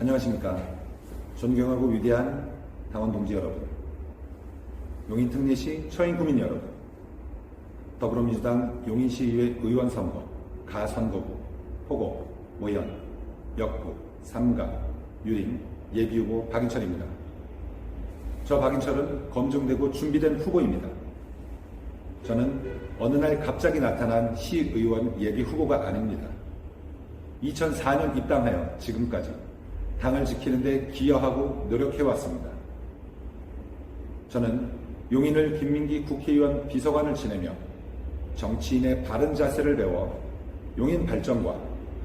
안녕하십니까. 존경하고 위대한 당원 동지 여러분, 용인특례시 처인구민 여러분, 더불어민주당 용인시의회 의원 선거, 가선거구, 포고, 모현, 역부, 삼가, 유림, 예비후보 박인철입니다. 저 박인철은 검증되고 준비된 후보입니다. 저는 어느 날 갑자기 나타난 시의원 예비 후보가 아닙니다. 2004년 입당하여 지금까지 당을 지키는데 기여하고 노력해왔습니다. 저는 용인을 김민기 국회의원 비서관을 지내며 정치인의 바른 자세를 배워 용인 발전과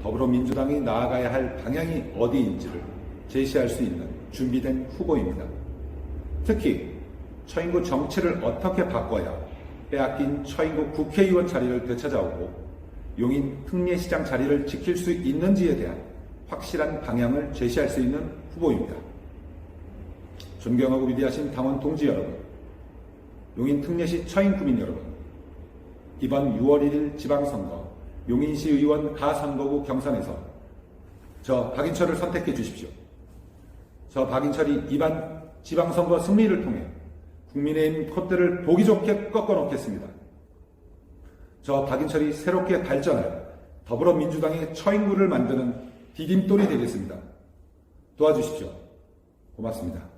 더불어민주당이 나아가야 할 방향이 어디인지를 제시할 수 있는 준비된 후보입니다. 특히 처인구 정치를 어떻게 바꿔야 빼앗긴 처인구 국회의원 자리를 되찾아오고 용인 특례시장 자리를 지킬 수 있는지에 대한 확실한 방향을 제시할 수 있는 후보입니다. 존경하고 위대하신 당원 동지 여러분, 용인 특례시 처인 구민 여러분, 이번 6월 1일 지방선거 용인시 의원 가선거구 경선에서 저 박인철을 선택해 주십시오. 저 박인철이 이번 지방선거 승리를 통해 국민의힘 콧대를 보기 좋게 꺾어 놓겠습니다. 저 박인철이 새롭게 발전하여 더불어민주당의 처인구를 만드는 디딤돌이 되겠습니다. 도와주십시오. 고맙습니다.